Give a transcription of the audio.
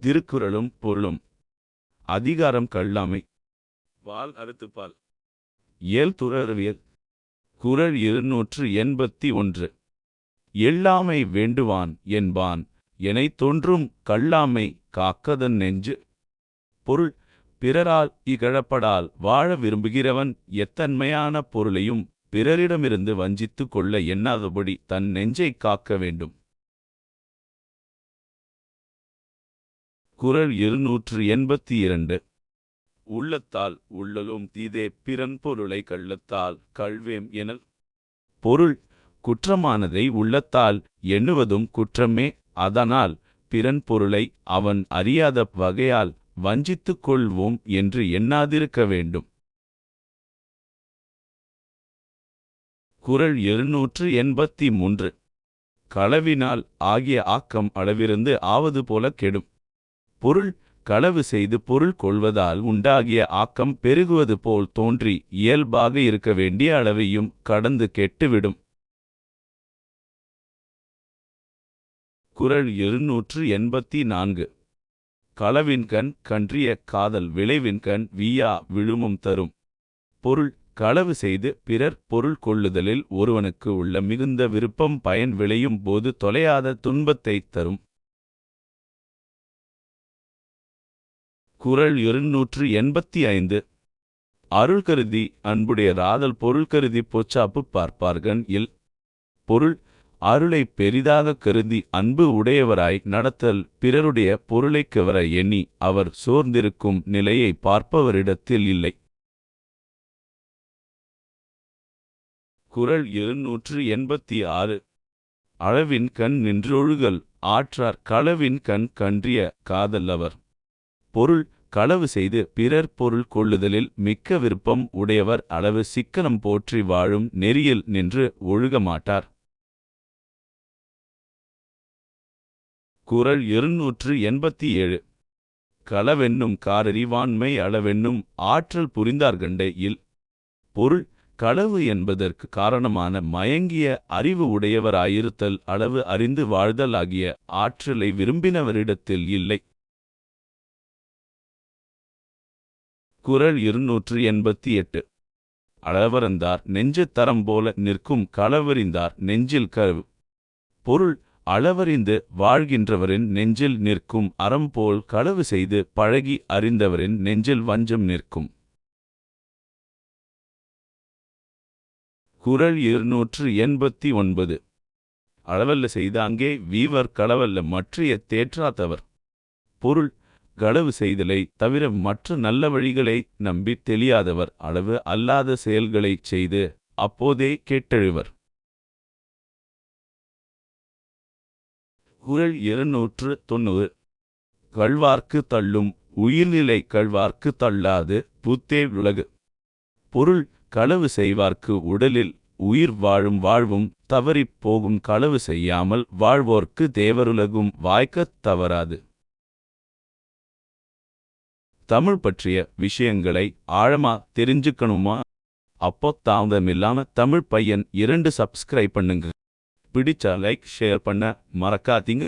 திருக்குறளும் பொருளும். அதிகாரம் கல்லாமை. பால் அறுத்துப்பால். இயல் துறவியல் குறள் இருநூற்று எண்பத்தி ஒன்று. எள்ளாமை வேண்டுவான் என்பான். எனைத் தோன்றும் கல்லாமை காக்கதன் நெஞ்சு. பொருள் பிறரால் இகழப்படால் வாழ விரும்புகிறவன் எத்தன்மையான பொருளையும் பிறரிடமிருந்து வஞ்சித்து கொள்ள எண்ணாதபடி தன் நெஞ்சைக் காக்க வேண்டும். குறள் இருநூற்று எண்பத்தி இரண்டு. உள்ளத்தால் உள்ளலும் தீதே பிறன் பொருளை கள்ளத்தால் கழ்வேம் எனல். பொருள் குற்றமானதை உள்ளத்தால் எண்ணுவதும் குற்றமே அதனால் பிறன் பொருளை அவன் அறியாத வகையால் வஞ்சித்துக் கொள்வோம் என்று எண்ணாதிருக்க வேண்டும். குறள் எழுநூற்று எண்பத்தி மூன்று களவினால் ஆகிய ஆக்கம் அளவிருந்து ஆவது போல கெடும். பொருள் களவு செய்து பொருள் கொள்வதால் உண்டாகிய ஆக்கம் பெருகுவது போல் தோன்றி இயல்பாக இருக்க வேண்டிய அளவையும் கடந்து கெட்டுவிடும். குறள் எழுநூற்று எண்பத்தி நான்கு களவின்கண் கன்றிய காதல் விளைவின்கண் வீயா விழுமும் தரும். பொருள் களவு செய்து பிறர் பொருள் கொள்ளுதலில் ஒருவனுக்கு உள்ள மிகுந்த விருப்பம் பயன் விளையும் போது தொலையாத துன்பத்தைத் தரும். குரல் இருநூற்று எண்பத்தி ஐந்து. அருள் கருதி அன்புடையராதல் பொருள் கருதி பொச்சாப்பு பார்ப்பார்கன் இல் பொருள் அருளை பெரிதாக கருதி அன்பு உடையவராய் நடத்தல் பிறருடைய பொருளைக் கவர எண்ணி அவர் சோர்ந்திருக்கும் நிலையை பார்ப்பவரிடத்தில் இல்லை. குறள் எழுநூற்று எண்பத்தி ஆறு. அளவின் கண் நின்றொழுகல் ஆற்றார் களவின் கண் கன்றிய காதல்லவர். பொருள் களவு செய்து பிறர் பொருள் கொள்ளுதலில் மிக்க விருப்பம் உடையவர் அளவு சிக்கனம் போற்றி வாழும் நெறியில் நின்று ஒழுக மாட்டார். குறள் இருநூற்று எண்பத்தி ஏழு. களவென்னும் காரறிவாண்மை அளவென்னும் ஆற்றல் புரிந்தார்கண்டே இல். பொருள் களவு என்பதற்கு காரணமான மயங்கிய அறிவு உடையவராயிருத்தல் அளவு அறிந்து வாழ்தல் ஆகிய ஆற்றலை விரும்பினவரிடத்தில் இல்லை. குறள் இருநூற்று எண்பத்தி எட்டு. அளவறந்தார் நெஞ்ச தரம் போல நிற்கும் களவறிந்தார் நெஞ்சில் கருவு. பொருள் அளவறிந்து வாழ்கின்றவரின் நெஞ்சில் நிற்கும் அறம் போல் களவு செய்து பழகி அறிந்தவரின் நெஞ்சில் வஞ்சம் நிற்கும். குறள் இருநூற்று எண்பத்தி ஒன்பது. அளவல்ல செய்தாங்கே வீவர் களவல்ல மற்றைய தேற்றாத்தவர் பொருள் களவு செய்தலை தவிர மற்ற நல்ல வழிகளை நம்பி தெளியாதவர். அளவு அல்லாத செயல்களைச் செய்து அப்போதே கெட்டெழுவர். குறள் இருநூற்று தொண்ணூறு. கழ்வார்க்கு தள்ளும் உயிர்நிலை கழ்வார்க்கு தள்ளாது புத்தே உலகு பொருள் களவு செய்வார்க்கு உடலில் உயிர் வாழும் வாழ்வும் தவறிப் போகும் களவு செய்யாமல் வாழ்வோர்க்கு தேவருலகும் வாய்க்கத் தவறாது. தமிழ் பற்றிய விஷயங்களை ஆழமா தெரிஞ்சுக்கணுமா? அப்போ தாமதமில்லாம தமிழ் பையன் இரண்டு சப்ஸ்கிரைப் பண்ணுங்க. பிடிச்சா லைக் ஷேர் பண்ண மறக்காதீங்க.